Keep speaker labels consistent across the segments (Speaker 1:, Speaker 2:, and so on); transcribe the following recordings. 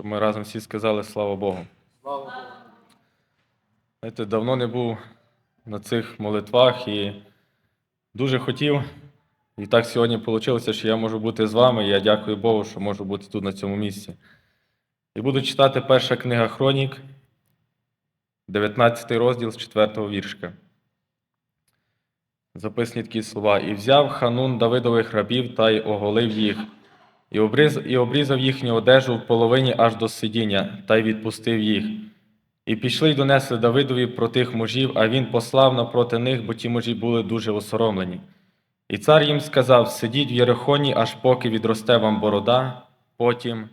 Speaker 1: щоб ми разом всі сказали слава Богу.
Speaker 2: Слава Богу.
Speaker 1: Знаєте, давно не був на цих молитвах і дуже хотів. І так сьогодні вийшло, що я можу бути з вами. Я дякую Богу, що можу бути тут на цьому місці. І буду читати перша книга Хронік, 19 розділ з 4 віршка. Записані такі слова. І взяв ханун Давидових рабів та й оголив їх, і обріз, і обрізав їхню одежу в половині аж до сидіння, та й відпустив їх. І пішли й донесли Давидові про тих мужів, а він послав напроти них, бо ті мужі були дуже осоромлені. І цар їм сказав: сидіть в Єрихоні, аж поки відросте вам борода, потім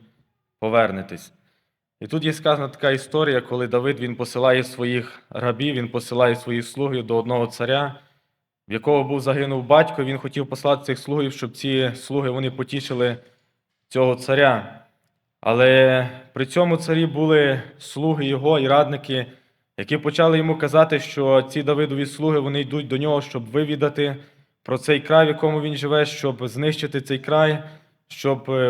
Speaker 1: повернетесь. І тут є сказана така історія, коли Давид він посилає своїх рабів, він посилає своїх слугів до одного царя, в якого був загинув батько, він хотів послати цих слугів, щоб ці слуги вони потішили цього царя. Але при цьому царі були слуги його і радники, які почали йому казати, що ці Давидові слуги вони йдуть до нього, щоб вивідати про цей край, в якому він живе, щоб знищити цей край, щоб е,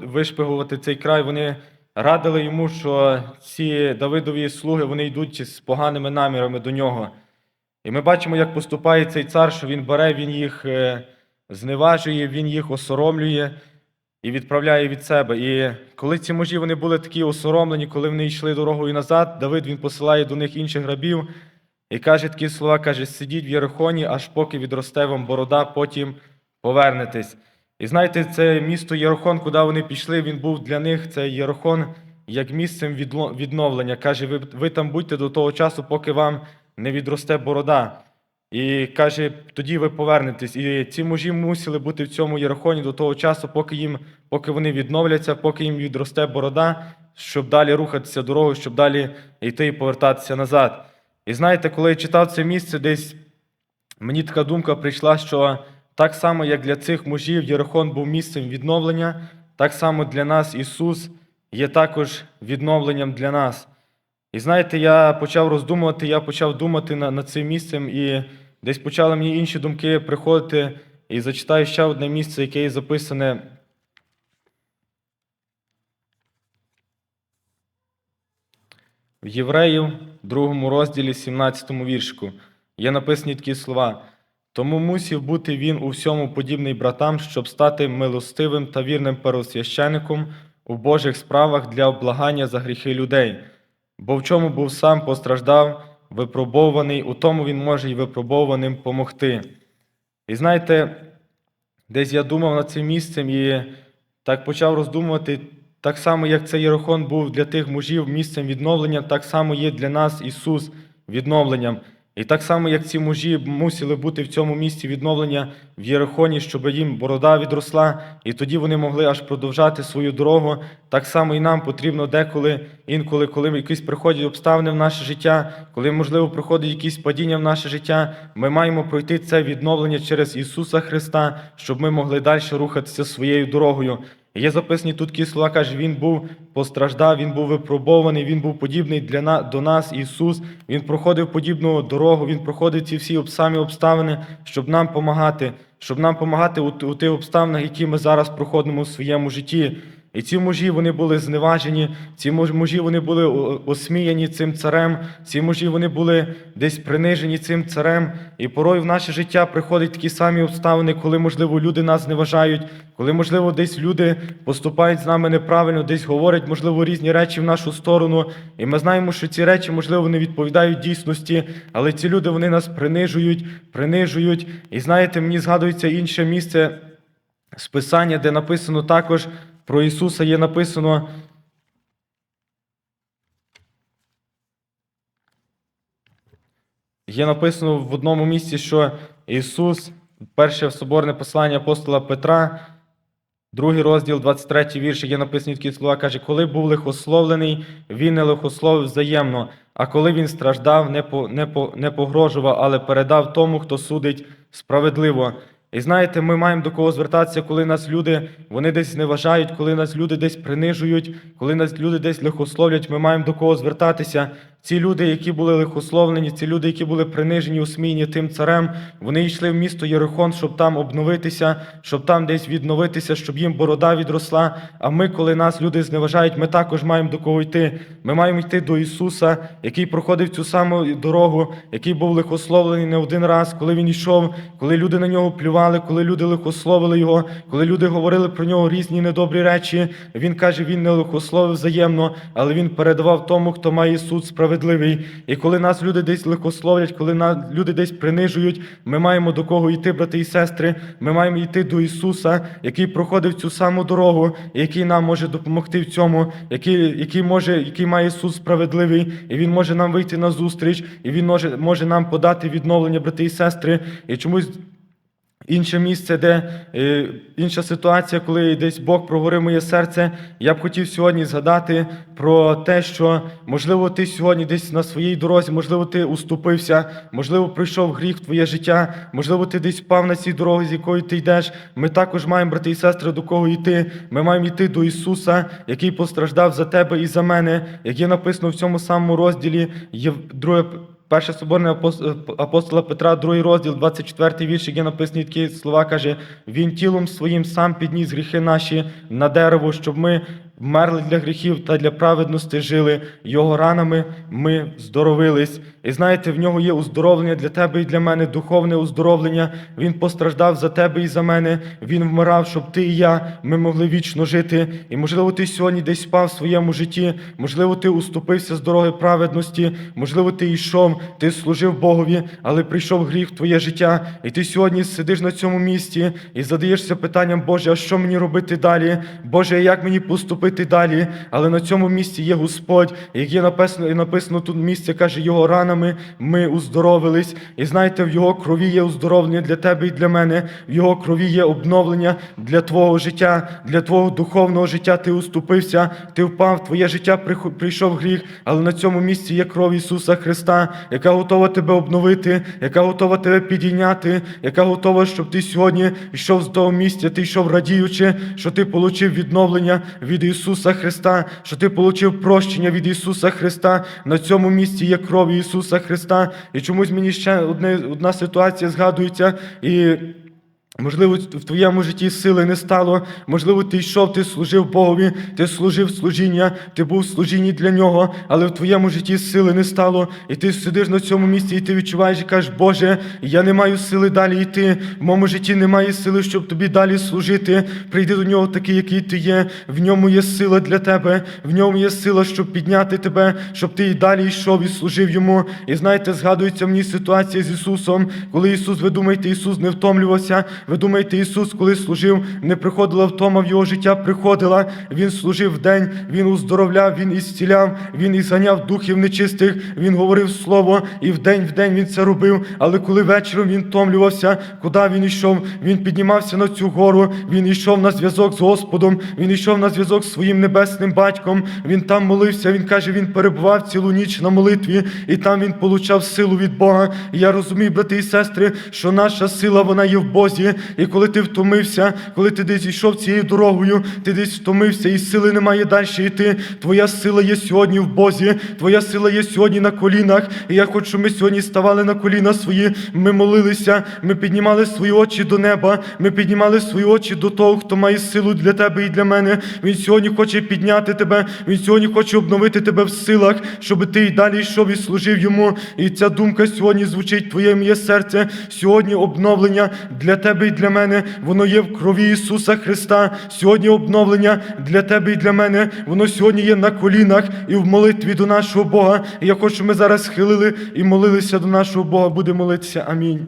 Speaker 1: вишпигувати цей край. Вони радили йому, що ці Давидові слуги вони йдуть з поганими намірами до нього. І ми бачимо, як поступає цей цар, що він бере, він їх е, зневажує, він їх осоромлює і відправляє від себе. І коли ці мужі вони були такі осоромлені, коли вони йшли дорогою назад, Давид він посилає до них інших рабів і каже такі слова: каже: сидіть в Єрихоні, аж поки відросте вам борода, потім повернетесь. І знаєте, це місто Єрохон, куди вони пішли, він був для них, це Єрохон, як місцем відновлення. Каже, ви, ви там будьте до того часу, поки вам не відросте борода. І каже, тоді ви повернетесь. І ці мужі мусили бути в цьому Єрихоні до того часу, поки їм, поки вони відновляться, поки їм відросте борода, щоб далі рухатися дорогою, щоб далі йти і повертатися назад. І знаєте, коли я читав це місце, десь мені така думка прийшла, що так само, як для цих мужів Єрихон був місцем відновлення, так само для нас Ісус є також відновленням для нас. І знаєте, я почав роздумувати, я почав думати над цим місцем, і десь почали мені інші думки приходити. І зачитаю ще одне місце, яке є записане. В Євреїв, другому розділі, 17 віршку, є написані такі слова. Тому мусів бути він у всьому подібний братам, щоб стати милостивим та вірним первосвящеником у Божих справах для облагання за гріхи людей. Бо в чому був сам постраждав, випробований, у тому він може й випробованим помогти. І знаєте, десь я думав над цим місцем і так почав роздумувати, так само, як цей Єрохон був для тих мужів місцем відновлення, так само є для нас Ісус відновленням. І так само, як ці мужі мусили бути в цьому місці відновлення в Єрихоні, щоб їм борода відросла, і тоді вони могли аж продовжати свою дорогу. Так само і нам потрібно деколи, інколи, коли якісь приходять обставини в наше життя, коли, можливо, приходить якісь падіння в наше життя, ми маємо пройти це відновлення через Ісуса Христа, щоб ми могли далі рухатися своєю дорогою. Є записані тут такі слова, каже, він був постраждав, він був випробований, він був подібний для на, до нас, Ісус. Він проходив подібну дорогу, Він проходив ці всі самі обставини, щоб нам допомагати, щоб нам допомагати у, у тих обставинах, які ми зараз проходимо у своєму житті. І ці мужі вони були зневажені, ці мужі вони були осміяні цим царем, ці мужі вони були десь принижені цим царем. І порой в наше життя приходять такі самі обставини, коли, можливо, люди нас зневажають, коли, можливо, десь люди поступають з нами неправильно, десь говорять, можливо, різні речі в нашу сторону. І ми знаємо, що ці речі, можливо, не відповідають дійсності, але ці люди вони нас принижують, принижують. І знаєте, мені згадується інше місце з Писання, де написано також про Ісуса є написано. Є написано в одному місці, що Ісус, перше соборне послання апостола Петра, другий розділ, 23 вірш, є написані такі слова, каже, коли був лихословлений, він не лихословив взаємно, а коли він страждав, не, по, не, по, не погрожував, але передав тому, хто судить справедливо. І знаєте, ми маємо до кого звертатися, коли нас люди вони десь зневажають, коли нас люди десь принижують, коли нас люди десь лихословлять, ми маємо до кого звертатися. Ці люди, які були лихословлені, ці люди, які були принижені, осміяні тим царем, вони йшли в місто Єрихон, щоб там обновитися, щоб там десь відновитися, щоб їм борода відросла. А ми, коли нас люди зневажають, ми також маємо до кого йти. Ми маємо йти до Ісуса, який проходив цю саму дорогу, який був лихословлений не один раз, коли він йшов, коли люди на нього плювали, коли люди лихословили його, коли люди говорили про нього різні недобрі речі. Він каже, він не лихословив взаємно, але він передавав тому, хто має суд справедливий. І коли нас люди десь лихословлять, коли нас люди десь принижують, ми маємо до кого йти, брати і сестри. Ми маємо йти до Ісуса, який проходив цю саму дорогу, який нам може допомогти в цьому, який, який може, який має суд справедливий, і він може нам вийти на зустріч, і він може, може нам подати відновлення, брати і сестри. І чомусь Інше місце, де е, інша ситуація, коли десь Бог проговорив моє серце. Я б хотів сьогодні згадати про те, що можливо ти сьогодні десь на своїй дорозі, можливо, ти уступився, можливо, прийшов гріх в твоє життя, можливо, ти десь впав на цій дорозі, з якою ти йдеш. Ми також маємо, брати і сестри, до кого йти. Ми маємо йти до Ісуса, який постраждав за тебе і за мене, як є написано в цьому самому розділі. Є друге Перше соборне апос- апостола Петра, другий розділ, 24 вірш, є написані такі слова, каже: Він тілом своїм сам підніс гріхи наші на дерево, щоб ми вмерли для гріхів та для праведності жили. Його ранами ми здоровились. І знаєте, в нього є уздоровлення для тебе і для мене, духовне уздоровлення. Він постраждав за тебе і за мене. Він вмирав, щоб ти і я ми могли вічно жити. І можливо, ти сьогодні десь спав в своєму житті, можливо, ти уступився з дороги праведності, можливо, ти йшов, ти служив Богові, але прийшов гріх в твоє життя, і ти сьогодні сидиш на цьому місці і задаєшся питанням, Боже, а що мені робити далі? Боже, як мені поступити далі? Але на цьому місці є Господь, як є написано, і написано тут місце, каже, його ранами ми уздоровились. І знаєте, в його крові є уздоровлення для тебе і для мене, в його крові є обновлення для твого життя, для твого духовного життя. Ти уступився, ти впав, твоє життя прийшов гріх, але на цьому місці є кров Ісуса Христа, яка готова тебе обновити, яка готова тебе підійняти, яка готова, щоб ти сьогодні йшов з того місця, ти йшов радіючи, що ти отримав відновлення від Ісуса Христа, що ти отримав прощення від Ісуса Христа. На цьому місці є кров Ісуса Христа. І чомусь мені ще одне, одна ситуація згадується. і Можливо, в твоєму житті сили не стало. Можливо, ти йшов, ти служив Богові, ти служив служіння, ти був в служінні для нього, але в твоєму житті сили не стало. І ти сидиш на цьому місці, і ти відчуваєш і кажеш, Боже, я не маю сили далі йти. В моєму житті немає сили, щоб тобі далі служити. Прийди до нього такий, який ти є. В ньому є сила для тебе, в ньому є сила, щоб підняти тебе, щоб ти і далі йшов і служив йому. І знаєте, згадується мені ситуація з Ісусом, коли Ісус, ви думаєте, Ісус не втомлювався. Ви думаєте, Ісус, коли служив, не приходила втома в Його життя, приходила. Він служив вдень, Він уздоровляв, Він ісціляв, Він ізганяв духів нечистих, Він говорив Слово, і вдень в день Він це робив. Але коли вечором Він втомлювався, куди Він йшов? Він піднімався на цю гору, Він йшов на зв'язок з Господом, Він йшов на зв'язок з своїм небесним батьком. Він там молився, Він каже, Він перебував цілу ніч на молитві, і там Він получав силу від Бога. І я розумію, брати і сестри, що наша сила вона є в Бозі. І коли ти втомився, коли ти десь йшов цією дорогою, ти десь втомився, і сили немає далі йти. Твоя сила є сьогодні в Бозі, твоя сила є сьогодні на колінах. І я хочу, щоб ми сьогодні ставали на коліна свої. Ми молилися, ми піднімали свої очі до неба, ми піднімали свої очі до того, хто має силу для тебе і для мене. Він сьогодні хоче підняти тебе, він сьогодні хоче обновити тебе в силах, щоб ти і далі йшов і служив йому. І ця думка сьогодні звучить твоє моє серце. Сьогодні обновлення для тебе і для мене. Воно є в крові Ісуса Христа. Сьогодні обновлення для тебе і для мене. Воно сьогодні є на колінах і в молитві до нашого Бога. І я хочу, щоб ми зараз схилили і молилися до нашого Бога. Буде молитися. Амінь.